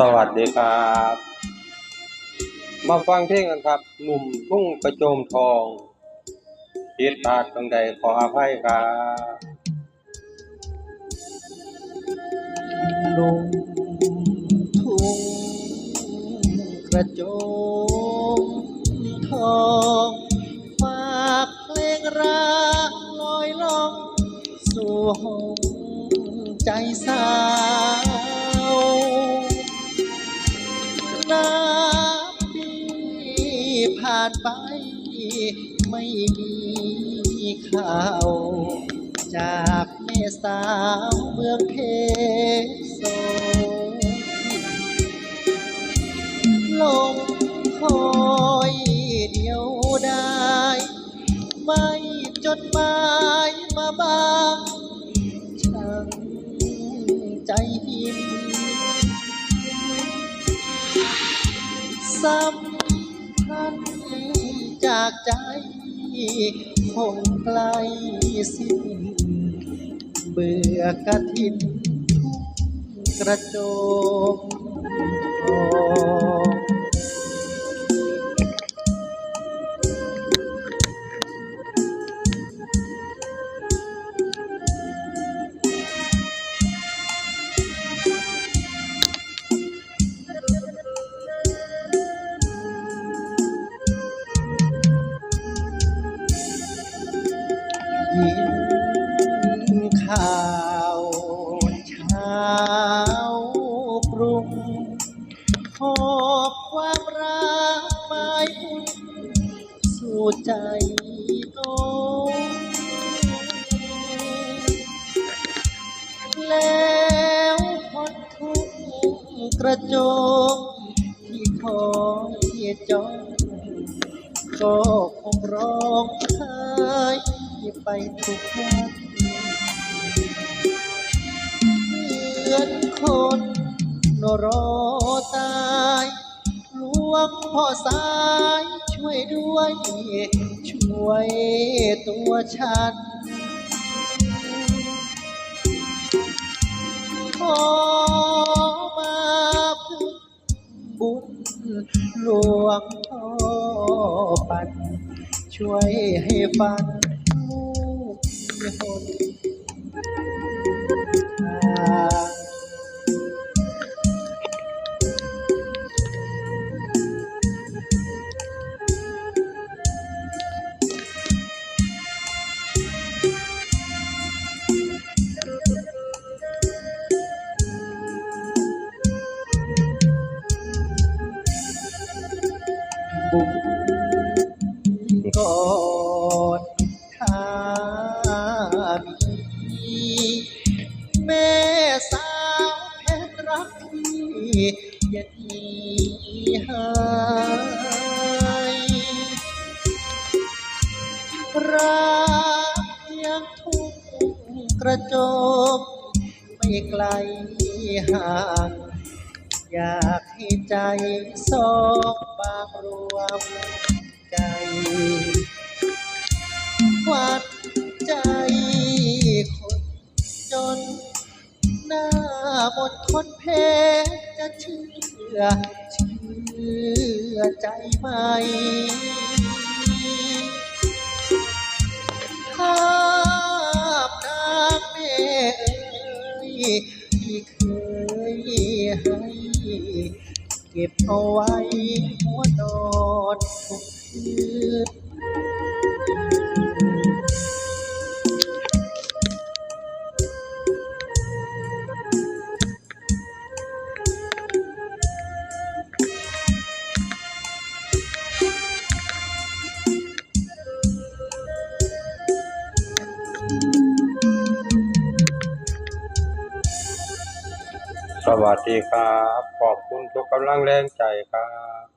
สวัสดีครับ มาฟังเพลงกันครับ หนุ่มทุ่งกระโจมทองผิดพลาดตรงใดขออภัยครับลงทุ่งกระโจมทองฝากเพลงรักลอยล่อง สู่ห้องใจสาานไป ไม่มีข่าวจากแม่สาวเมืองเพโซลงคอยเดียวได้ไม่จดหมายมาบ้างช่างใจหินสัมพัน จากใจคงไกลสิ้น เบื่อกระทินกระโจม ใจน้องแล้วคนทุกกระจมที่คอยจ้องก็คงร้องไห้ไปทุกวันเหมือนคนรอตายหลวงพ่อสาย ช่วยด้วย ช่วยตัวฉัน ขอมาพึ่งบุญหลวงพ่อปัน ช่วยให้ฟันลูกมีคน กอดถ้ามีแม่สาวเพชรรักพี่อย่าหนีหายรักเพียงทุ่งกระจมไม่ไกลห่างอยากให้ใจสองบางรวม ใจวัดใจคนจน หน้ามนคนเพจะเชื่อ เชื่อใจไหมภาพนางแม่เอ๋ยที่เคยให้เก็บเอาไว้หัวนอนทุก สวัสดีครับ ขอบคุณทุกกำลังแรงใจครับ